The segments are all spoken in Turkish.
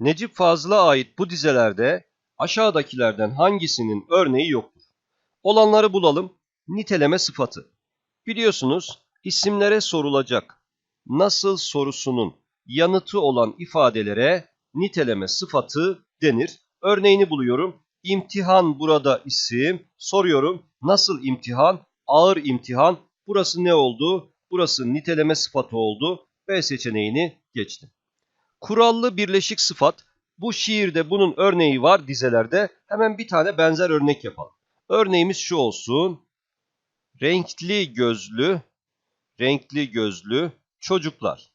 Necip Fazıl'a ait bu dizelerde aşağıdakilerden hangisinin örneği yoktur? Olanları bulalım. Niteleme sıfatı. Biliyorsunuz isimlere sorulacak nasıl sorusunun yanıtı olan ifadelere niteleme sıfatı denir. Örneğini buluyorum. İmtihan burada isim. Soruyorum. Nasıl imtihan? Ağır imtihan. Burası ne oldu? Burası niteleme sıfatı oldu. B seçeneğini geçtim. Kurallı birleşik sıfat. Bu şiirde bunun örneği var dizelerde. Hemen bir tane benzer örnek yapalım. Örneğimiz şu olsun. Renkli gözlü, renkli gözlü çocuklar.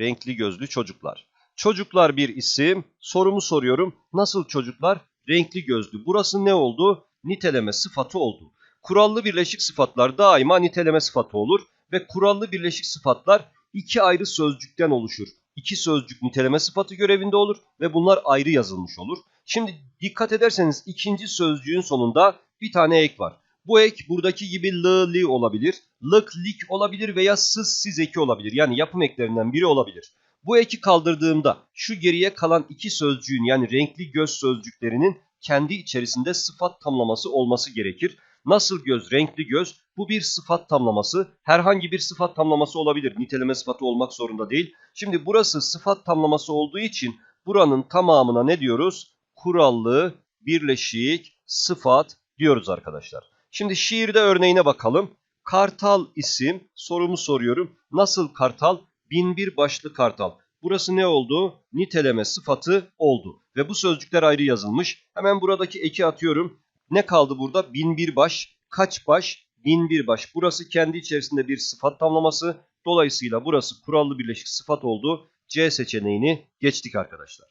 Renkli gözlü çocuklar. Çocuklar bir isim. Sorumu soruyorum. Nasıl çocuklar? Renkli gözlü. Burası ne oldu? Niteleme sıfatı oldu. Kurallı birleşik sıfatlar daima niteleme sıfatı olur ve kurallı birleşik sıfatlar iki ayrı sözcükten oluşur. İki sözcük niteleme sıfatı görevinde olur ve bunlar ayrı yazılmış olur. Şimdi dikkat ederseniz ikinci sözcüğün sonunda bir tane ek var. Bu ek buradaki gibi lı li olabilir, lık lik olabilir veya sız siz eki olabilir. Yani yapım eklerinden biri olabilir. Bu eki kaldırdığımda şu geriye kalan iki sözcüğün yani renkli göz sözcüklerinin kendi içerisinde sıfat tamlaması olması gerekir. Nasıl göz, renkli göz bu bir sıfat tamlaması. Herhangi bir sıfat tamlaması olabilir. Niteleme sıfatı olmak zorunda değil. Şimdi burası sıfat tamlaması olduğu için buranın tamamına ne diyoruz? Kurallı, birleşik, sıfat diyoruz arkadaşlar. Şimdi şiirde örneğine bakalım. Kartal isim. Sorumu soruyorum. Nasıl kartal? Binbir başlı kartal. Burası ne oldu? Niteleme sıfatı oldu. Ve bu sözcükler ayrı yazılmış. Hemen buradaki eki atıyorum. Ne kaldı burada? Binbir baş, kaç baş, binbir baş. Burası kendi içerisinde bir sıfat tamlaması. Dolayısıyla burası kurallı birleşik sıfat oldu. C seçeneğini geçtik arkadaşlar.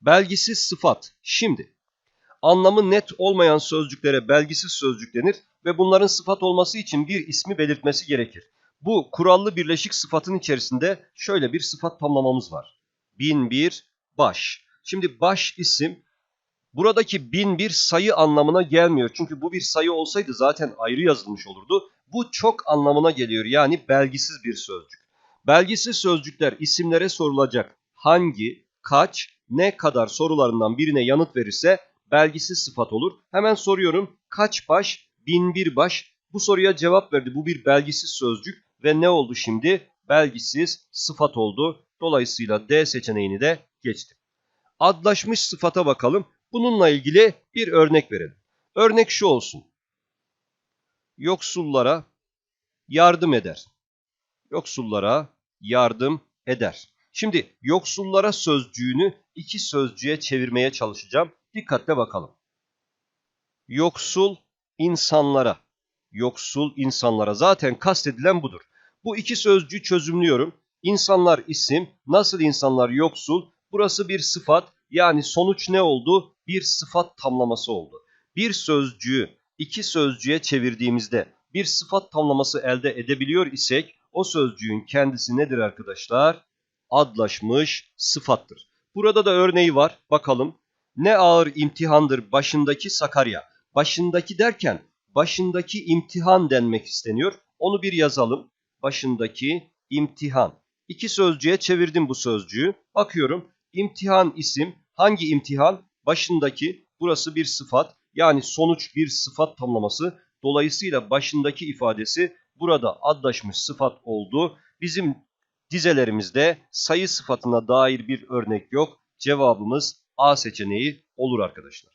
Belgisiz sıfat. Şimdi anlamı net olmayan sözcüklere belgisiz sözcük denir ve bunların sıfat olması için bir ismi belirtmesi gerekir. Bu kurallı birleşik sıfatın içerisinde şöyle bir sıfat tamlamamız var. Bin bir baş. Şimdi baş isim buradaki bin bir sayı anlamına gelmiyor. Çünkü bu bir sayı olsaydı zaten ayrı yazılmış olurdu. Bu çok anlamına geliyor yani belgisiz bir sözcük. Belgisiz sözcükler isimlere sorulacak hangi, kaç, ne kadar sorularından birine yanıt verirse belgisiz sıfat olur. Hemen soruyorum kaç baş, bin bir baş. Bu soruya cevap verdi. Bu bir belgisiz sözcük ve ne oldu şimdi? Belgisiz sıfat oldu. Dolayısıyla D seçeneğini de geçtim. Adlaşmış sıfata bakalım. Bununla ilgili bir örnek verelim. Örnek şu olsun. Yoksullara yardım eder. Yoksullara yardım eder. Şimdi yoksullara sözcüğünü iki sözcüğe çevirmeye çalışacağım. Dikkatle bakalım. Yoksul insanlara. Yoksul insanlara. Zaten kastedilen budur. Bu iki sözcüğü çözümlüyorum. İnsanlar isim, nasıl insanlar yoksul? Burası bir sıfat. Yani sonuç ne oldu? Bir sıfat tamlaması oldu. Bir sözcüğü iki sözcüğe çevirdiğimizde bir sıfat tamlaması elde edebiliyor isek o sözcüğün kendisi nedir arkadaşlar? Adlaşmış sıfattır. Burada da örneği var. Bakalım. Ne ağır imtihandır başındaki Sakarya. Başındaki derken başındaki imtihan denmek isteniyor. Onu bir yazalım. Başındaki imtihan. İki sözcüğe çevirdim bu sözcüğü. Bakıyorum. İmtihan isim. Hangi imtihan? Başındaki. Burası bir sıfat. Yani sonuç bir sıfat tamlaması. Dolayısıyla başındaki ifadesi burada adlaşmış sıfat oldu. Bizim dizelerimizde sayı sıfatına dair bir örnek yok. Cevabımız A seçeneği olur arkadaşlar.